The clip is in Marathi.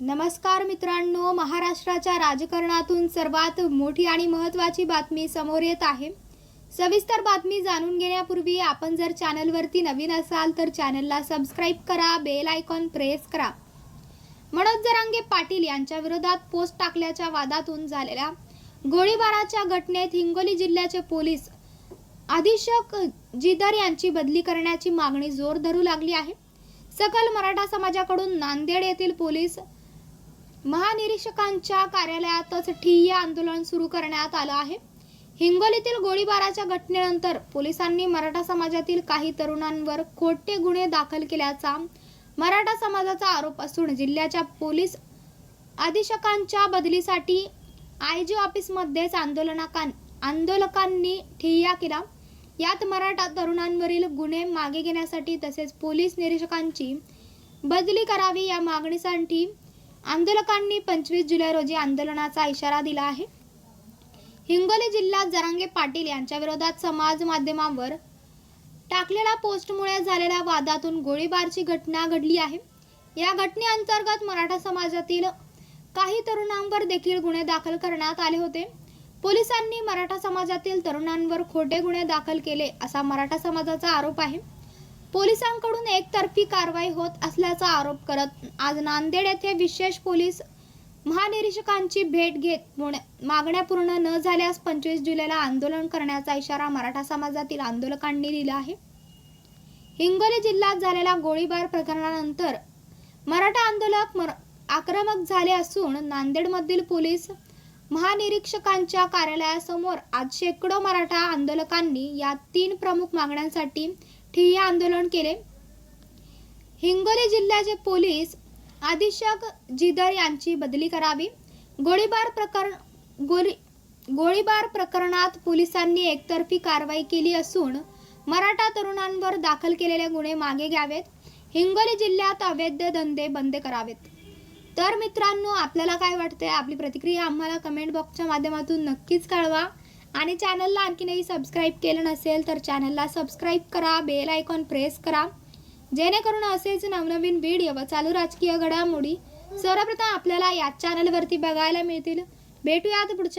नमस्कार मित्रांनो महाराष्ट्राच्या राजकारणातून सर्वात मोठी आणि महत्त्वाची बातमी समोर येत आहे. सविस्तर बातमी जाणून घेण्यापूर्वी आपण जर चॅनलवरती नवीन असाल तर चॅनलला सबस्क्राईब करा बेल आयकॉन प्रेस करा. मनोज जरांगे पाटील यांच्या विरोधात पोस्ट टाकल्याच्या वादातून झालेल्या गोळीबाराच्या घटनेत हिंगोली जिल्ह्याचे पोलीस अधीक्षक जिदर यांची बदली करण्याची मागणी जोर धरू लागली आहे. सकल मराठा समाजाकडून नांदेड येथील पोलीस महानिरीक्षकांच्या कार्यालयातच ठिय्या आंदोलन सुरू करण्यात आलं आहे. हिंगोलीतील गोळीबाराच्या घटनेनंतर पोलिसांनी मराठा समाजातील काही तरुणांवर खोटे गुन्हे दाखल केल्याचा मराठा समाजाचा आरोप असून जिल्ह्याच्या पोलीस अधीक्षकांच्या बदलीसाठी आय जी ऑफिसमध्येच आंदोलनाकां आंदोलकांनी ठिय्या केला. यात मराठा तरुणांवरील गुन्हे मागे घेण्यासाठी तसेच पोलीस निरीक्षकांची बदली करावी या मागणीसाठी आंदोलकांनी पंचवीस जुलै रोजी आंदोलनाचा इशारा दिला आहे. हिंगोली जिल्ह्यात जरांगे पाटील यांच्या विरोधात समाज माध्यमांवर टाकलेल्या पोस्टमुळे झालेल्या वादातून गोळीबारची घटना घडली आहे. या घटनेअंतर्गत मराठा समाजातील काही तरुणांवर देखील गुन्हे दाखल करण्यात आले होते. पोलिसांनी मराठा समाजातील तरुणांवर खोटे गुन्हे दाखल केले असा मराठा समाजाचा आरोप आहे. पोलिसांकडून एकतर्फी कारवाई होत असल्याचा आरोप करत आज नांदेड येथे विशेष पोलीस महानिरीक्षकांची भेट घेत मागण्या पूर्ण न झाल्यास पंचवीस जुलैला आंदोलन करण्याचा इशारा मराठा समाजातील आंदोलकांनी दिला आहे. हिंगोली जिल्ह्यात झालेल्या गोळीबार प्रकरणानंतर मराठा आंदोलक मर- आक्रमक झाले असून नांदेडमधील पोलीस महानिरीक्षकांच्या कार्यालयासमोर आज शेकडो मराठा आंदोलकांनी या तीन प्रमुख मागण्यांसाठी ठिय्या आंदोलन केले. हिंगोली जिल्ह्याचे पोलीस अधीक्षक जिदर यांची बदली करावी. गोळीबार प्रकरण गोळी गोळीबार प्रकरणात पोलिसांनी एकतर्फी कारवाई केली असून मराठा तरुणांवर दाखल केलेले गुन्हे मागे घ्यावेत. हिंगोली जिल्ह्यात अवैध धंदे बंद करावेत. तर मित्रांनो आपल्याला काय वाटतंय? आपली प्रतिक्रिया आम्हाला कमेंट बॉक्सच्या माध्यमातून नक्कीच कळवा. आणि चॅनलला आणखीनही सबस्क्राईब केलं नसेल तर चॅनलला सबस्क्राईब करा बेल आयकॉन प्रेस करा. जेणेकरून असेच नवनवीन व्हिडिओ व चालू राजकीय घडामोडी सर्वप्रथम आपल्याला या चॅनलवरती बघायला मिळतील. भेटूयात पुढच्या